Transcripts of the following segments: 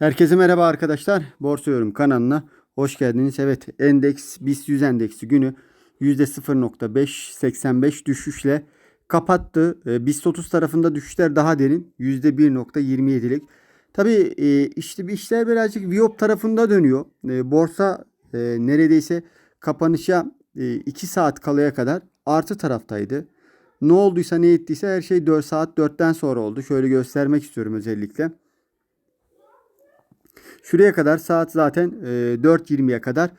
Herkese merhaba arkadaşlar. Borsa Yorum kanalına hoş geldiniz. Evet endeks BIST 100 endeksi günü %0.585 düşüşle kapattı. E, BIST 30 tarafında düşüşler daha derin. %1.27'lik. Tabii e, işte bir işler birazcık Viyop tarafında dönüyor. E, borsa e, neredeyse kapanışa 2 saat kalaya kadar artı taraftaydı. Ne olduysa ne ettiyse her şey 4 saat 4'ten sonra oldu. Şöyle göstermek istiyorum özellikle. Şuraya kadar saat zaten e, 4.20'ye kadar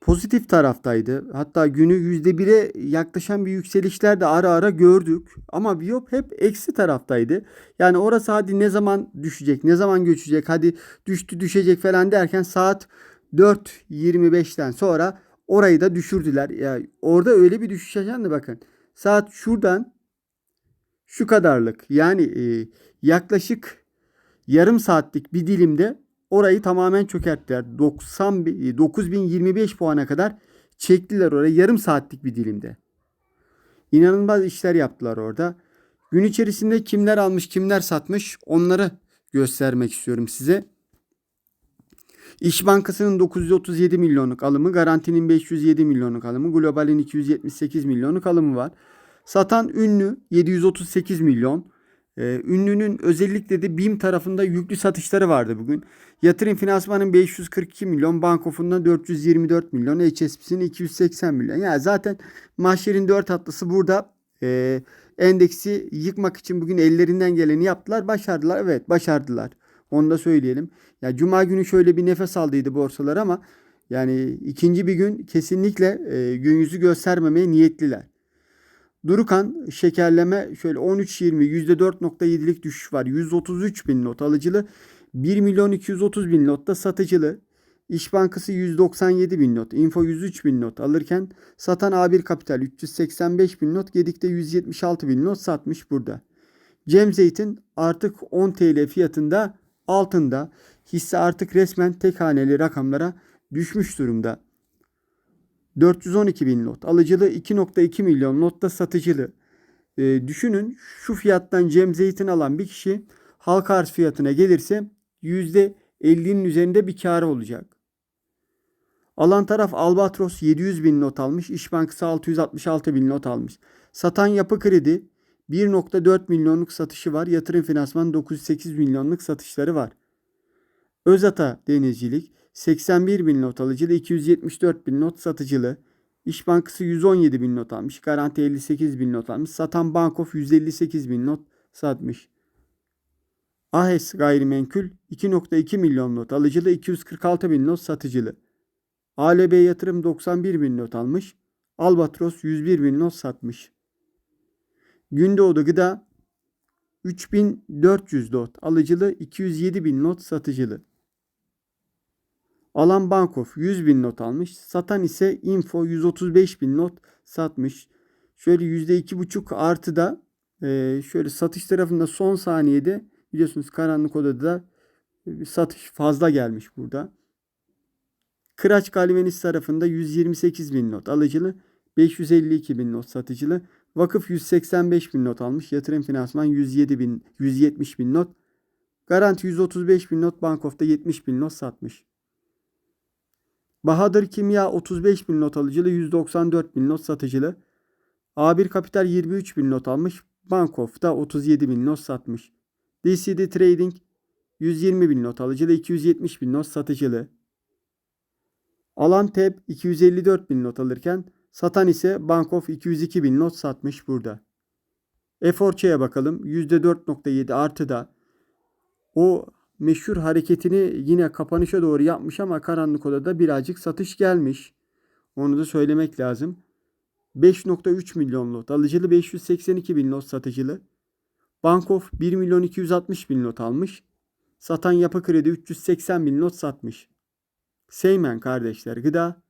pozitif taraftaydı. Hatta günü %1'e yaklaşan bir yükselişler de ara ara gördük. Ama Viyop hep eksi taraftaydı. Yani orası hadi ne zaman düşecek, ne zaman göçecek, hadi düştü düşecek falan derken saat 4.25'ten sonra orayı da düşürdüler. Yani orada öyle bir düşüş yaşandı bakın. Saat şuradan şu kadarlık yani e, yaklaşık yarım saatlik bir dilimde orayı tamamen çökerttiler. 90 9025 puana kadar çektiler orayı yarım saatlik bir dilimde. İnanılmaz işler yaptılar orada. Gün içerisinde kimler almış, kimler satmış onları göstermek istiyorum size. İş Bankası'nın 937 milyonluk alımı, Garanti'nin 507 milyonluk alımı, Global'in 278 milyonluk alımı var. Satan ünlü 738 milyon. Ee, ünlünün özellikle de BİM tarafında yüklü satışları vardı bugün. Yatırım finansmanın 542 milyon, Bankofon'dan 424 milyon, HSBC'nin 280 milyon. Yani zaten mahşerin 4 atlısı burada e, endeksi yıkmak için bugün ellerinden geleni yaptılar. Başardılar. Evet başardılar. Onu da söyleyelim. Ya Cuma günü şöyle bir nefes aldıydı borsalar ama yani ikinci bir gün kesinlikle e, gün yüzü göstermemeye niyetliler. Durukan şekerleme şöyle 13.20 %4.7'lik düşüş var. 133 bin not alıcılı. 1 milyon 230 bin notta satıcılı. İş Bankası 197 bin not. Info 103 bin not alırken satan A1 Kapital 385 bin not. Gedik'te 176 bin not satmış burada. Cem Zeytin artık 10 TL fiyatında altında. Hisse artık resmen tek haneli rakamlara düşmüş durumda. 412 bin lot. Alıcılı 2.2 milyon lotta satıcılı. E, düşünün şu fiyattan Cem Zeytin alan bir kişi halka arz fiyatına gelirse %50'nin üzerinde bir karı olacak. Alan taraf Albatros 700 bin not almış. İş Bankası 666 bin not almış. Satan yapı kredi 1.4 milyonluk satışı var. Yatırım finansman 908 milyonluk satışları var. Özata denizcilik 81 bin not alıcılı, 274 bin not satıcılı. İş Bankası 117 bin not almış. Garanti 58 bin not almış. Satan Bankof 158 bin not satmış. Ahes gayrimenkul 2.2 milyon not alıcılı, 246 bin not satıcılı. ALB yatırım 91 bin not almış. Albatros 101 bin not satmış. Gündoğdu gıda 3400 not alıcılı, 207 bin not satıcılı. Alan Bankof 100 bin not almış. Satan ise Info 135 bin not satmış. Şöyle %2,5 artı da e, şöyle satış tarafında son saniyede biliyorsunuz karanlık odada satış fazla gelmiş burada. Kıraç Galveniz tarafında 128 bin not alıcılı, 552 bin not satıcılı. Vakıf 185 bin not almış. Yatırım finansman 107 bin, 170 bin not. Garanti 135 bin not. Bankof'ta 70 bin not satmış. Bahadır Kimya 35 bin not alıcılı 194 bin not satıcılı. A1 Kapital 23 bin not almış. Bankof 37 bin not satmış. DCD Trading 120 bin not alıcılı 270 bin not satıcılı. Alan Tep 254 bin not alırken satan ise Bankof 202 bin not satmış burada. Eforçe'ye bakalım. %4.7 artı da o meşhur hareketini yine kapanışa doğru yapmış ama karanlık odada birazcık satış gelmiş. Onu da söylemek lazım. 5.3 milyon lot alıcılı 582 bin lot satıcılı. Bankof 1 milyon 260 bin lot almış. Satan yapı kredi 380 bin lot satmış. Seymen kardeşler gıda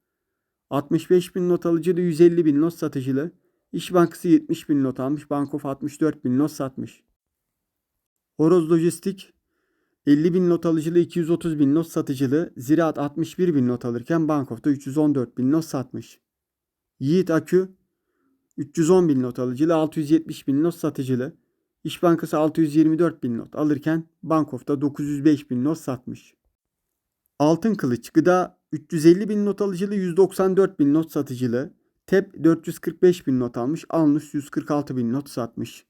65 bin not alıcılı 150 bin not satıcılı. İş Bankası 70 bin not almış. Bankof 64 bin not satmış. Horoz Lojistik 50 bin not alıcılı 230 bin not satıcılı, Ziraat 61 bin not alırken Bankof'ta 314 bin not satmış. Yiğit Akü 310 bin not alıcılı 670 bin not satıcılı, İş Bankası 624 bin not alırken Bankof'ta 905 bin not satmış. Altın Kılıç Gıda 350 bin not alıcılı 194 bin not satıcılı. TEP 445 bin not almış. Alnus 146 bin not satmış.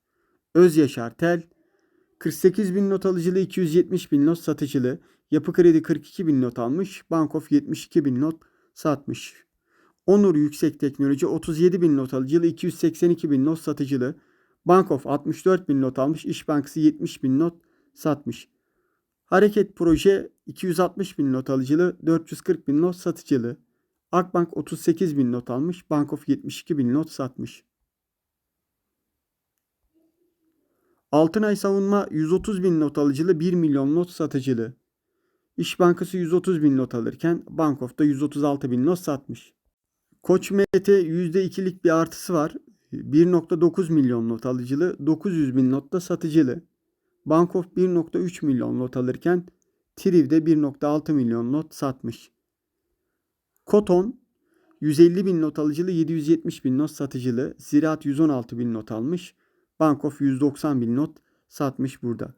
Öz Yaşar Tel 48 bin not alıcılı 270 bin not satıcılı. Yapı Kredi 42 bin not almış. Bankof 72 bin not satmış. Onur Yüksek Teknoloji 37 bin not alıcılı 282 bin not satıcılı. Bankof 64 bin not almış. İş Bankası 70 bin not satmış. Hareket Proje 260 bin not alıcılı 440 bin not satıcılı. Akbank 38 bin not almış. Bankof 72 bin not satmış. Altınay Savunma 130 bin not alıcılı 1 milyon not satıcılı. İş Bankası 130 bin not alırken Bankof da 136 bin not satmış. Koç MT %2'lik bir artısı var. 1.9 milyon not alıcılı 900 bin not da satıcılı. Bankof 1.3 milyon not alırken Triv'de 1.6 milyon not satmış. Koton 150 bin not alıcılı 770 bin not satıcılı. Ziraat 116 bin not almış. Bankof 190 bin not satmış burada.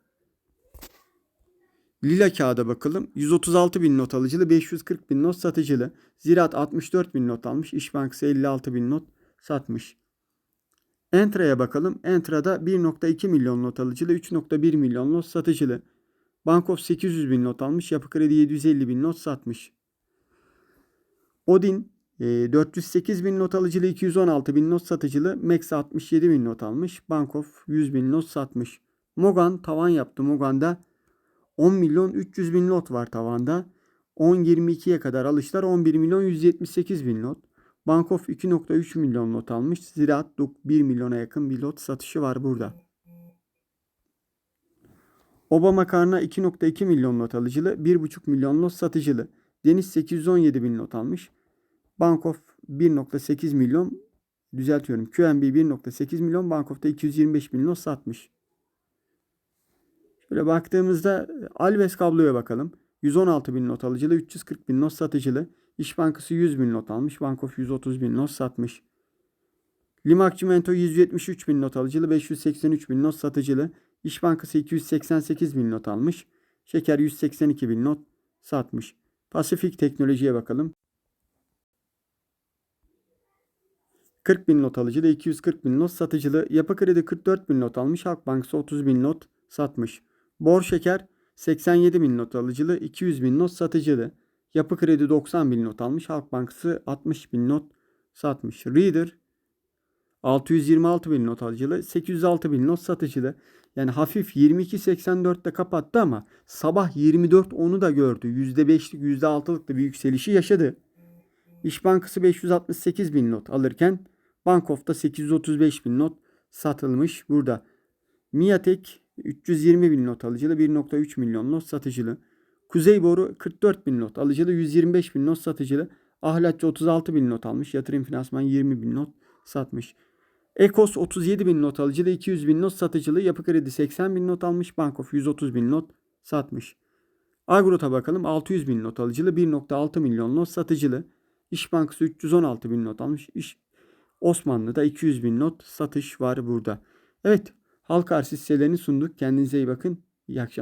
Lila kağıda bakalım. 136 bin not alıcılı, 540 bin not satıcılı. Ziraat 64 bin not almış. İş Bankası 56 bin not satmış. Entra'ya bakalım. Entra'da 1.2 milyon not alıcılı, 3.1 milyon not satıcılı. Bankof 800 bin not almış. Yapı Kredi 750 bin not satmış. Odin 408 bin not alıcılı, 216 bin not satıcılı. Max 67 bin not almış. Bankof 100 bin not satmış. Mogan tavan yaptı. Mogan'da 10 milyon 300 bin not var tavanda. 10.22'ye kadar alışlar 11 milyon 178 bin not. Bankof 2.3 milyon not almış. Ziraat 1 milyona yakın bir lot satışı var burada. Oba makarna 2.2 milyon not alıcılı, 1.5 milyon not satıcılı. Deniz 817 bin not almış. Bankof 1.8 milyon düzeltiyorum. QNB 1.8 milyon, Bankof'ta 225 bin not satmış. Şöyle baktığımızda Alves kabloya bakalım. 116 bin not alıcılı, 340 bin not satıcılı. İş Bankası 100 bin not almış. Bankof 130 bin not satmış. Limak Cimento 173 bin not alıcılı, 583 bin not satıcılı. İş Bankası 288 bin not almış. Şeker 182 bin not satmış. Pasifik Teknoloji'ye bakalım. 40 bin not alıcılı, 240 bin not satıcılı. Yapı Kredi 44 bin not almış. Halk Bankası 30 bin not satmış. Bor Şeker 87 bin not alıcılı, 200 bin not satıcılı. Yapı Kredi 90 bin not almış. Halk Bankası 60 bin not satmış. Reader 626 bin not alıcılı, 806 bin not satıcılı. Yani hafif 22.84'te kapattı ama sabah 24.10'u da gördü. %5'lik %6'lık da bir yükselişi yaşadı. İş Bankası 568 bin not alırken Bankof'ta 835 bin not satılmış burada. Miatek 320 bin not alıcılı 1.3 milyon not satıcılı. Kuzey Boru 44 bin not alıcılı 125 bin not satıcılı. Ahlatçı 36 bin not almış. Yatırım finansman 20 bin not satmış. Ekos 37 bin not alıcılı 200 bin not satıcılı. Yapı Kredi 80 bin not almış. Bankof 130 bin not satmış. Agrot'a bakalım 600 bin not alıcılı 1.6 milyon not satıcılı. İş Bankası 316 bin not almış. İş Osmanlı'da 200 bin not satış var burada. Evet halka arz hisselerini sunduk. Kendinize iyi bakın. İyi akşamlar.